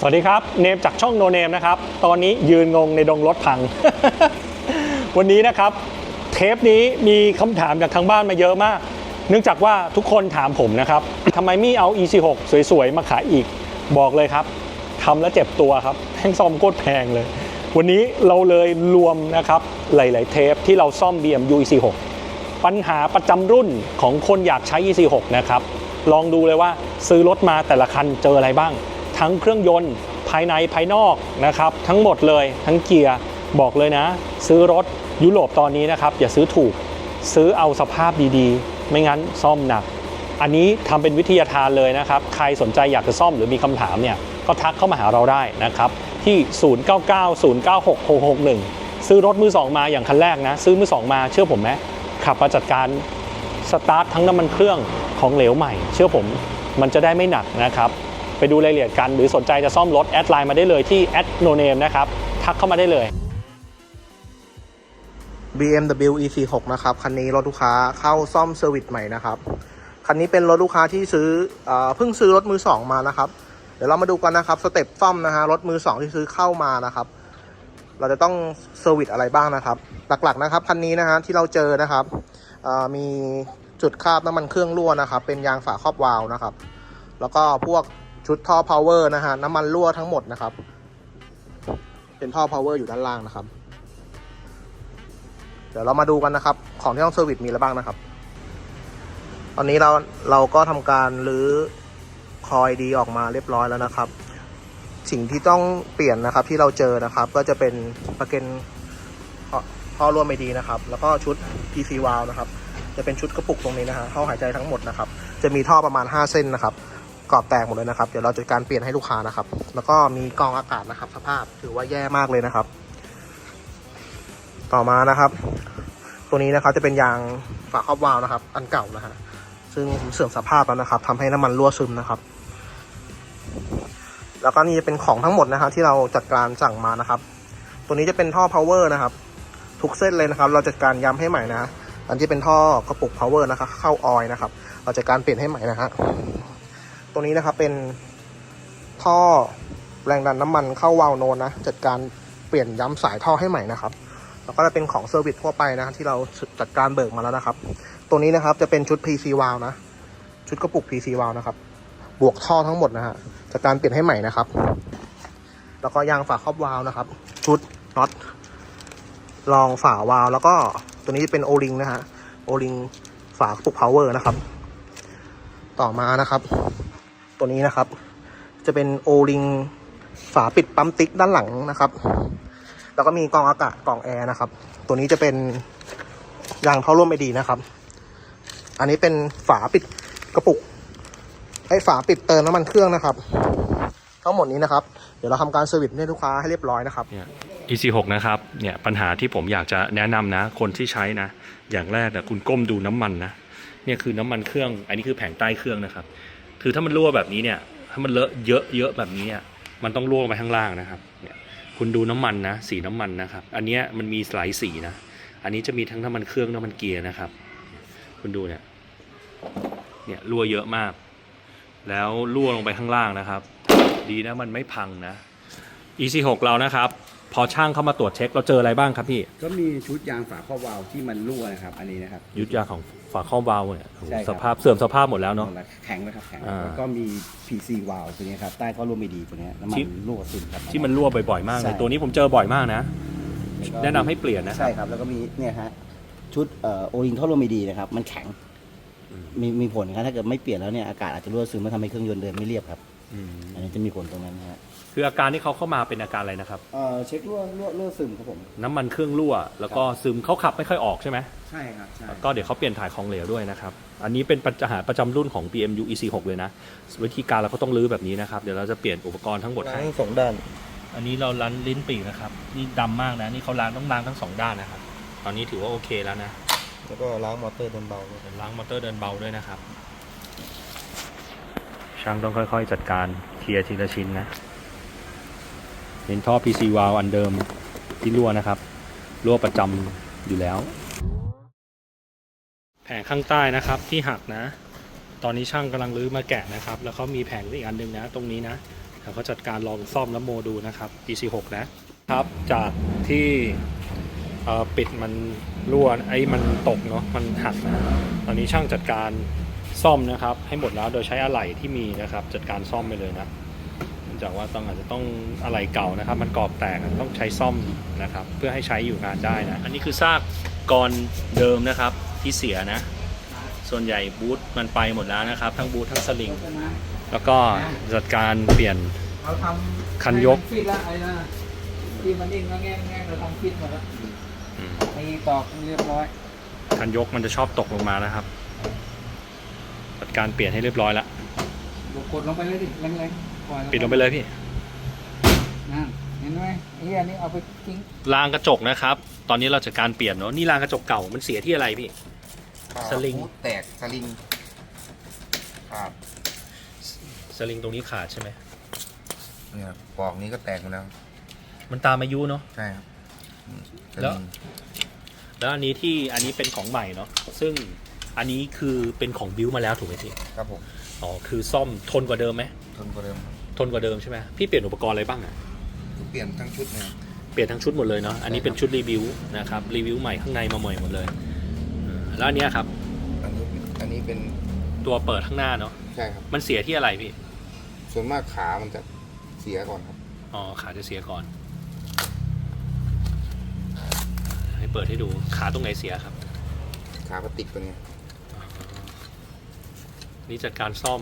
สวัสดีครับ เนมจากช่องโนเนมนะครับ ตอนนี้ยืนงงในดงรถพัง วันนี้นะครับ เทปนี้มีคำถามจากทางบ้านมาเยอะมาก เนื่องจากว่าทุกคนถามผมนะครับทำไมไม่เอา EC6 สวยๆ มาขายอีก บอกเลยครับทำแล้วเจ็บตัวครับแม่งซ่อมโคตรแพงเลย วันนี้เราเลยรวมนะครับหลาย ๆ เทปที่เราซ่อม BMW EC6 ปัญหาประจำรุ่นของคนอยากใช้ EC6 นะครับ ลองดูเลยว่าซื้อรถมาแต่ละคันเจออะไรบ้าง ทั้งเครื่องยนต์ภายในภายนอกนะครับ ทั้งหมดเลยทั้งเกียร์บอกเลยนะ ซื้อรถยุโรปตอนนี้นะครับ อย่าซื้อถูกซื้อเอาสภาพดีๆ ไม่งั้นซ่อมหนัก อันนี้ทำเป็นวิทยาทานเลยนะครับ ใครสนใจอยากจะซ่อมหรือมีคำถามเนี่ยก็ทักเข้ามาหาเราได้นะครับ ที่ 0990966661 ซื้อรถมือสองมาอย่างคันแรกนะ ซื้อมือสองมาเชื่อผมไหมขับมาจัดการสตาร์ททั้งน้ำมันเครื่องของเหลวใหม่ เชื่อผมมันจะได้ไม่หนักนะครับ ไปดูรายละเอียดกัน หรือสนใจจะซ่อมรถแอดไลน์มาได้เลยที่แอดโนเนมนะครับ ทักเข้ามาได้เลย BMW E46 นะครับ คันนี้รถลูกค้าเข้าซ่อมเซอร์วิสใหม่นะครับ คันนี้เป็นรถลูกค้าที่ซื้อเออเพิ่งซื้อรถมือสองมานะครับ เดี๋ยวเรามาดูกันนะครับสเต็ปซ่อมนะฮะรถมือสองที่ซื้อเข้ามานะครับ เราจะต้องเซอร์วิสอะไรบ้างนะครับ หลักๆนะครับคันนี้นะฮะที่เราเจอนะครับมีจุดคราบน้ำมันเครื่องรั่วนะครับ เป็นยางฝาครอบวาล์วนะครับ แล้วก็พวก ชุดท่อพาวเวอร์นะฮะน้ำมันรั่วทั้งหมดนะครับ เป็นท่อพาวเวอร์อยู่ด้านล่างนะครับ เดี๋ยวเรามาดูกันนะครับ ของที่ต้องเซอร์วิสมีอะไรบ้างนะครับ ตอนนี้เราเราก็ทำการรื้อคอยดีออกมาเรียบร้อยแล้วนะครับ สิ่งที่ต้องเปลี่ยนนะครับที่เราเจอนะครับ ก็จะเป็นประเก็นท่อท่อร่วมไม่ดีนะครับ แล้วก็ชุด PC valve นะครับ จะเป็นชุดกระปุกตรงนี้นะฮะท่อหายใจทั้งหมดนะครับ จะมีท่อประมาณ 5 เส้นนะครับ กรอบแตกหมดเลยนะครับ เดี๋ยวเราจัดการเปลี่ยนให้ลูกค้านะครับ แล้วก็มีกองอากาศนะครับ สภาพถือว่าแย่มากเลยนะครับ ต่อมานะครับ ตัวนี้นะครับจะเป็นยางฝาครอบวาล์วนะครับ อันเก่านะฮะซึ่งเสื่อมสภาพแล้วนะครับทำให้น้ำมันรั่วซึมนะครับ แล้วก็นี่จะเป็นของทั้งหมดนะฮะที่เราจัดการสั่งมานะครับ ตัวนี้จะเป็นท่อ power นะครับ ทุกเส้นเลยนะครับ เราจัดการย้ำให้ใหม่นะอันที่เป็นท่อกระปุก power นะครับ เข้าออยนะครับ เราจัดการเปลี่ยนให้ใหม่นะฮะ ตัวนี้นะครับเป็นท่อแรงดันน้ำมันเข้าวาล์วโนนนะจัดการเปลี่ยนย้ำสายท่อให้ใหม่นะครับแล้วก็จะเป็นของเซอร์วิสทั่วไปนะที่เราจัดการเบิกมาแล้วนะครับ ตัวนี้นะครับจะเป็นชุด PC valve นะ ชุดกระปุก PC valve นะครับ บวกท่อทั้งหมดนะฮะจัดการเปลี่ยนให้ใหม่นะครับ แล้วก็ยางฝาครอบวาล์วนะครับ ชุดน็อตรองฝาวาล์วแล้วก็ตัวนี้จะเป็นโอลิงนะฮะโอลิงฝากระปุก power นะครับ ต่อมานะครับ ตัวนี้นะครับ จะเป็นโอลิงฝาปิดปั๊มติ๊กด้านหลังนะครับ แล้วก็มีกรองอากาศกรองแอร์นะครับ ตัวนี้จะเป็นยางท่อร่วมไม่ดีนะครับ อันนี้เป็นฝาปิดกระปุกไอ้ฝาปิดเติมน้ำมันเครื่องนะครับ ทั้งหมดนี้นะครับ เดี๋ยวเราทำการเซอร์วิสให้ลูกค้าให้เรียบร้อยนะครับ EC6 นะครับเนี่ยปัญหาที่ผมอยากจะแนะนำนะ คนที่ใช้นะ อย่างแรกนะคุณก้มดูน้ำมันนะเนี่ยคือน้ำมันเครื่อง อันนี้คือแผงใต้เครื่องนะครับ คือถ้ามันรั่วแบบนี้เนี่ย ถ้ามันเลอะเยอะเยอะแบบนี้เนี่ยมันต้องรั่วลงไปข้างล่างนะครับเนี่ยคุณดูน้ำมันนะสีน้ำมันนะครับ อันนี้มันมีหลายสีนะ อันนี้จะมีทั้งน้ำมันเครื่องน้ำมันเกียร์นะครับ คุณดูเนี่ยเนี่ยรั่วเยอะมาก แล้วรั่วลงไปข้างล่างนะครับ ดีนะมันไม่พังนะ EC6 เรานะครับ พอช่างเข้ามาตรวจเช็คเราเจออะไรบ้างครับพี่ก็มีชุดยางฝาครอบวาล์วที่มันรั่วนะครับ อันนี้นะครับ ยุทธยาของฝาครอบวาล์วเนี่ยโอ้โหใช่ครับ สภาพเสื่อมสภาพหมดแล้วเนาะหมดแล้วแข็งนะครับแข็งอ่าแล้วก็มี PC วาล์วตัวนี้ครับใต้ท่อรั่วไม่ดีตัวเนี้ยน้ำมัที่ นรั่วซึมครับ ที่มันรั่วบ่อยๆมากเลยใช่ตัวนี้ผมเจอบ่อยมากนะแล้วก็แนะนำให้เปลี่ยนนะ ใช่ครับ แล้วก็มีเนี่ยฮะชุดเอ่อโอลิงท่อรั่วไม่ดีนะครับ มันแข็งมีมีผลครับถ้าเกิดไม่เปลี่ยนแล้วเนี่ยอากาศอาจจะรั่วซึมมาทำให้เครื่องยนต์เดินไม่เรียบครับ อืมอันนี้จะมีผลตรงนั้นนะฮะคืออาการที่เขาเข้ามาเป็นอาการอะไรนะครับ เอ่อเช็ครั่วรั่วรั่วซึมครับผม น้ำมันเครื่องรั่ว แล้วก็ซึมเขาขับไม่ค่อยออกใช่ไหมใช่ครับใช่ก็เดี๋ยวเขาเปลี่ยนถ่ายของเหลวด้วยนะครับ อันนี้เป็นปัญหาประจำรุ่นของ BMU EC6 เลยนะ วิธีการเราก็ต้องรื้อแบบนี้นะครับ เดี๋ยวเราจะเปลี่ยนอุปกรณ์ทั้งหมดให้ ทั้งสองด้าน อันนี้เราล้างลิ้นปีกนะครับ นี่ดำมากนะ นี่เขาล้างต้องล้างทั้งสองด้านนะครับ ตอนนี้ถือว่าโอเคแล้วนะแล้วก็ล้างมอเตอร์เดินเบาเดี๋ยวล้างมอเตอร์เดินเบาด้วยนะครับ ช่างต้องค่อย ๆ จัดการเคลียร์ทีละชิ้นนะเป็นท่อ PC valve อันเดิมที่รั่วนะครับรั่วประจำอยู่แล้ว แผงข้างใต้นะครับที่หักนะ ตอนนี้ช่างกำลังรื้อมาแกะนะครับ แล้วเขามีแผงอีกอันหนึ่งนะ ตรงนี้นะทแล้วก็จัดการลองซ่อมน้ำโมดูนะครับ EC6 นะครับจากที่เอ่อปิดมันรั่วไอ้มันตกเนาะมันหักนะตอนนี้ช่างจัดการ ซ่อมนะครับ ให้หมดแล้วโดยใช้อะไหล่ที่มีนะครับ จัดการซ่อมไปเลยนะเนื่องจากว่าต้องอาจจะต้องอะไหล่เก่านะครับ มันกรอบแตกต้องใช้ซ่อมนะครับ เพื่อให้ใช้อยู่นานได้นะอันนี้คือซากกรเดิมนะครับที่เสียนะ ส่วนใหญ่บูธมันไปหมดแล้วนะครับ ทั้งบูธทั้งสลิงแล้วก็จัดการเปลี่ยนเราทำคันยกให้มัฟิตแล้วไอ้นะที่มันนิ่งแล้วแง่งแง่งเราทำฟิตหมดแล้วอืมตีตอกเรียบร้อยคันยกมันจะชอบตกลงมานะครับจั ดการเปลี่ยนให้เรียบร้อยแล้วกดลงไปเลยดิแรงๆปล่อยปิดลงไปเลยพี่นั่นเห็นไหมไอ้อันนี้เอาไปทิ้งรางกระจกนะครับ ตอนนี้เราจัดการเปลี่ยนเนาะนี่รางกระจกเก่ามันเสียที่อะไรพี่ สลิงฮูดแตกสลิงครับสลิงตรงนี้ขาดใช่ไหมเนี่ยปอกนี้ก็แตกหมดแล้ว มันตามอายุเนาะ ใช่ครับอืมแล้วแล้วอันนี้ที่อันนี้เป็นของใหม่เนาะซึ่ง อันนี้คือเป็นของบิวมาแล้วถูกไหมพี่ครับผมอ๋อคือซ่อมทนกว่าเดิมไหมทนกว่าเดิมครับทนกว่าเดิมใช่ไหมพี่เปลี่ยนอุปกรณ์อะไรบ้างอะเปลี่ยนทั้งชุดเนี่ยเปลี่ยนทั้งชุดหมดเลยเนาะอันนี้เป็นชุดรีวิวนะครับรีวิวใหม่ข้างในมาใหม่หมดเลยอ่าแล้วอันเนี้ยครับ อันนี้อันนี้เป็นตัวเปิดข้างหน้าเนาะใช่ครับ มันเสียที่อะไรพี่ส่วนมากขามันจะเสียก่อนครับ อ๋อขาจะเสียก่อน ให้เปิดให้ดูขาตรงไหนเสียครับ ขาพลาสติกตัวเนี้ย นี่จัดการซ่อม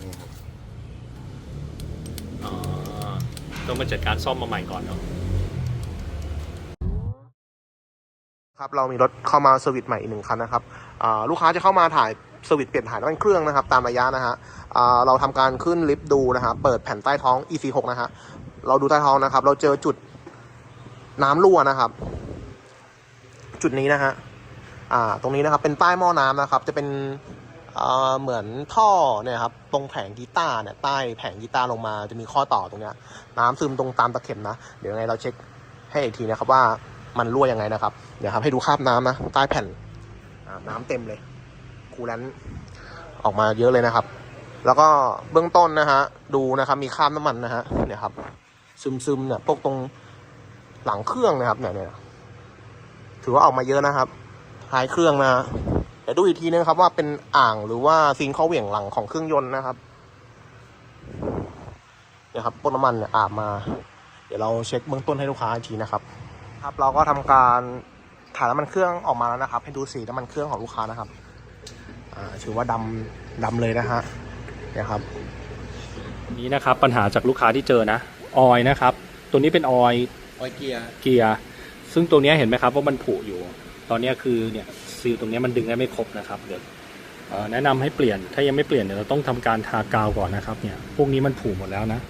นี่ครับอ๋อ ต้องมาจัดการซ่อมมาใหม่ก่อนเนาะ ครับเรามีรถเข้ามาเซอร์วิสใหม่อีกหนึ่งคันนะครับอ่าลูกค้าจะเข้ามาถ่ายเซอร์วิสเปลี่ยนถ่ายน้ำมันเครื่องนะครับ ตามระยะนะฮะอ่าเราทำการขึ้นลิฟต์ดูนะฮะเปิดแผ่นใต้ท้อง EC6 นะฮะเราดูใต้ท้องนะครับ เราเจอจุดน้ำรั่วนะครับ จุดนี้นะฮะ อ่าตรงนี้นะครับเป็นใต้หม้อน้ำนะครับ จะเป็นอ่าเหมือนท่อเนี่ยครับตรงแผงกีตาร์เนี่ยใต้แผงกีตาร์ลงมาจะมีข้อต่อตรงเนี้ยน้ำซึมตรงตามตะเข็บนะ เดี๋ยวยังไงเราเช็คให้อีกทีนะครับว่ามันรั่วยังไงนะครับเดี๋ยวครับให้ดูคราบน้ำนะใต้แผ่นอ่าน้ำเต็มเลย คูลเลนออกมาเยอะเลยนะครับ แล้วก็เบื้องต้นนะฮะดูนะครับมีคราบน้ำมันนะฮะเนี่ยครับซึมซึมๆเนี่ยพวกตรงหลังเครื่องนะครับเนี่ยเนี่ยถือว่าออกมาเยอะนะครับ ท้ายเครื่องนะฮะเดี๋ยวดูอีกทีนึงครับว่าเป็นอ่างหรือว่าซิงค์เข้าเหวี่ยงหลังของเครื่องยนต์นะครับเนี่ยครับพวกน้ำมันเนี่ยอาบมา เดี๋ยวเราเช็คเบื้องต้นให้ลูกค้าอีกทีนะครับ ครับเราก็ทำการถ่ายน้ำมันเครื่องออกมาแล้วนะครับ ให้ดูสีน้ำมันเครื่องของลูกค้านะครับอ่าถือว่าดำดำเลยนะฮะเนี่ยครับนี่นะครับปัญหาจากลูกค้าที่เจอนะออยนะครับ ตัวนี้เป็นออยออยเกียร์เกียร์ซึ่งตรงเนี้ยเห็นไหมครับว่ามันผุอยู่ ตอนนี้คือเนี่ยซีลตรงนี้มันดึงได้ไม่ครบนะครับเดี๋ยวแนะนำให้เปลี่ยนถ้ายังไม่เปลี่ยนเดี๋ยวเราต้องทำการทากาวก่อนนะครับเนี่ยพวกนี้มันผุหมดแล้วนะ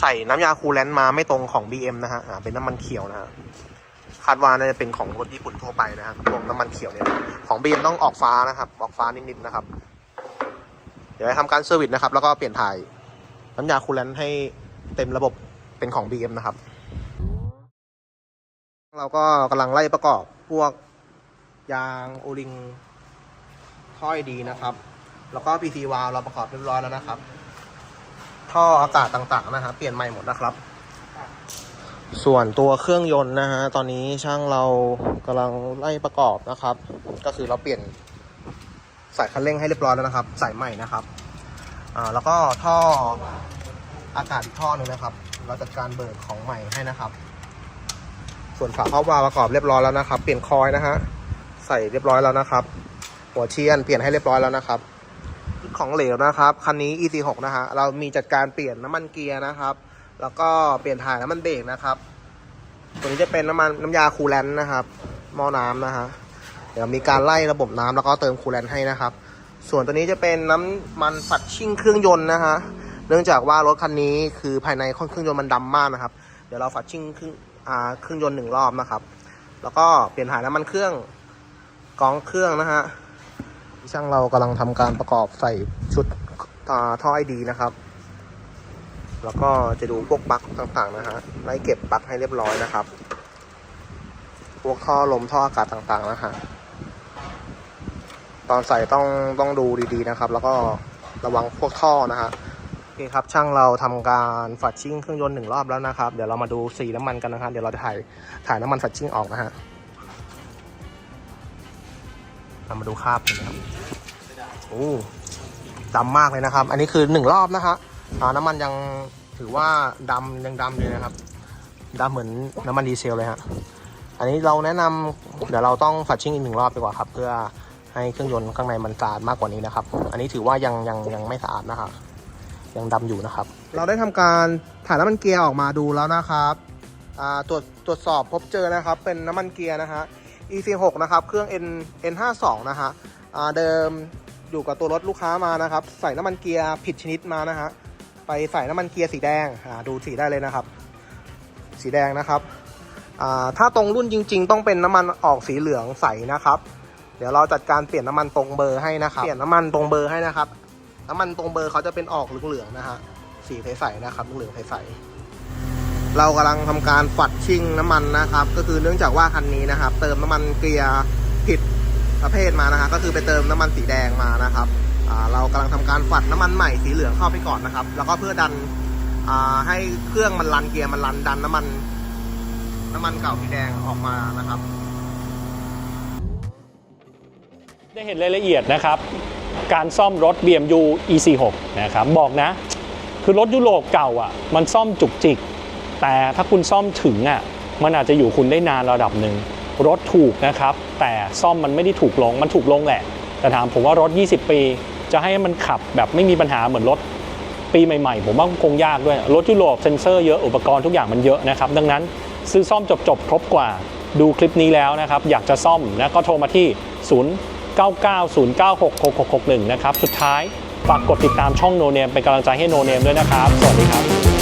ใส่น้ำยาคูลแลนต์มาไม่ตรงของ BM นะฮะเป็นน้ำมันเขียวนะฮะคาดว่าน่าจะเป็นของรถญี่ปุ่นทั่วไปนะฮะพวกน้ำมันเขียวเนี่ยของ BM ต้องออกฟ้านะครับ ออกฟ้านิดๆนะครับ เดี๋ยวให้ทำการเซอร์วิสนะครับ แล้วก็เปลี่ยนถ่ายน้ำยาคูลแลนต์ให้เต็มระบบเป็นของ BM นะครับ เราก็กำลังไล่ประกอบ พวกยางโอลิงถ้อยดีนะครับ แล้วก็ PC วาลเราประกอบเรียบร้อยแล้วนะครับ ท่ออากาศต่างๆนะฮะเปลี่ยนใหม่หมดนะครับ ส่วนตัวเครื่องยนต์นะฮะตอนนี้ช่างเรากำลังไล่ประกอบนะครับ ก็คือเราเปลี่ยนสายคันเร่งให้เรียบร้อยแล้วนะครับ สายใหม่นะครับอ่าแล้วก็ท่ออากาศอีกท่อหนึ่งนะครับ เราจัดการเบิกของใหม่ให้นะครับ ส่วนฝาครอบวาล์วประกอบเรียบร้อยแล้วนะครับ เปลี่ยนคอยนะฮะ ใส่เรียบร้อยแล้วนะครับ หัวเชียนเปลี่ยนให้เรียบร้อยแล้วนะครับ ของเหลวนะครับ คันนี้ EC6 นะฮะ เรามีจัดการเปลี่ยนน้ำมันเกียร์นะครับ แล้วก็เปลี่ยนถ่ายน้ำมันเบรกนะครับ ตัวนี้จะเป็นน้ำมันน้ำยาคูลแลนต์นะครับ หม้อน้ำนะฮะ เดี๋ยวมีการไล่ระบบน้ำแล้วก็เติมคูลแลนต์ให้นะครับ ส่วนตัวนี้จะเป็นน้ำมันฝัดชิ่งเครื่องยนต์นะฮะ เนื่องจากว่ารถคันนี้คือภายในเครื่องยนต์มันดำมากนะครับ เดี๋ยวเราฝัดชิ่งเครื่อง เครื่องยนต์หนึ่งรอบนะครับ แล้วก็เปลี่ยนถ่ายน้ำมันเครื่องกองเครื่องนะฮะช่างเรากำลังทำการประกอบใส่ชุดท่อไอดีนะครับ แล้วก็จะดูพวกปลั๊กต่างๆนะฮะไล่เก็บปลั๊กให้เรียบร้อยนะครับ พวกท่อลมท่ออากาศต่างๆนะฮะตอนใส่ต้องต้องดูดีๆนะครับ แล้วก็ระวังพวกท่อนะฮะ คครับช่างเราทำการฝัดชิ่งเครื่องยนต์หนึ่งรอบแล้วนะครับ เดี๋ยวเรามาดูสีน้ำมันกันนะครับเดี๋ยวเราจะถ่ายถ่ายน้ำมันฝัดชิ่งออกนะฮะเรามาดูคราบนะครับโอ้ดำมากเลยนะครับ อันนี้คือหนึ่งรอบนะฮะน้ำมันยังถือว่าดำยังดำเลยนะครับดำเหมือนน้ำมันดีเซลเลยฮะอันนี้เราแนะนำเดี๋ยวเราต้องฝัดชิ่งอีกหนึ่งรอบดีกว่าครับ เพื่อให้เครื่องยนต์ข้างในมันสะอาดมากกว่านี้นะครับ อันนี้ถือว่ายังยังยังไม่สะอาดนะครับ ยังดำอยู่นะครับ เราได้ทำการถ่ายน้ำมันเกียร์ออกมาดูแล้วนะครับอ่าตรวจตรวจสอบพบเจอนะครับ เป็นน้ำมันเกียร์นะฮะ E46 นะครับเครื่อง N N52 นะฮะอ่าเดิมอยู่กับตัวรถลูกค้ามานะครับ ใส่น้ำมันเกียร์ผิดชนิดมานะฮะไปใส่น้ำมันเกียร์สีแดงอ่าดูสีได้เลยนะครับ สีแดงนะครับอ่าถ้าตรงรุ่นจริง ๆ ต้องเป็นน้ำมันออกสีเหลืองใสนะครับ เดี๋ยวเราจัดการเปลี่ยนน้ำมันตรงเบอร์ให้นะครับ เปลี่ยนน้ำมันตรงเบอร์ให้นะครับ น้ำมันตรงเบอร์เขาจะเป็นออกเหลืองๆนะฮะสีใสๆนะครับเหลืองใสๆเรากำลังทำการฝัดชิ่งน้ำมันนะครับ ก็คือเนื่องจากว่าคันนี้นะครับ เติมน้ำมันเกียร์ผิดประเภทมานะฮะก็คือไปเติมน้ำมันสีแดงมานะครับเรากำลังทำการฝัดน้ำมันใหม่สีเหลืองเข้าไปก่อนนะครับ แล้วก็เพื่อดันให้เครื่องมันรันเกียร์มันรันดันน้ำมัน น้ำมันเก่าสีแดงออกมานะครับ ได้เห็นรายละเอียดนะครับ การซ่อมรถ BMW E46 นะครับบอกนะ คือรถยุโรปเก่าอะมันซ่อมจุกจิก แต่ถ้าคุณซ่อมถึงอะมันอาจจะอยู่คุณได้นานระดับหนึ่งรถถูกนะครับ แต่ซ่อมมันไม่ได้ถูกลงมันถูกลงแหละ แต่ถามผมว่ารถ 20 ปี จะให้มันขับแบบไม่มีปัญหาเหมือนรถปีใหม่ๆ ผมว่าคงยากด้วย รถยุโรปเซ็นเซอร์เยอะอุปกรณ์ทุกอย่างมันเยอะนะครับ ดังนั้นซื้อซ่อมจบๆ ครบกว่าดูคลิปนี้แล้วนะครับ อยากจะซ่อมนะก็โทรมาที่ 0990966661 นะครับ สุดท้ายฝากกดติดตามช่องโนเนมเป็นกำลังใจให้โนเนมด้วยนะครับ สวัสดีครับ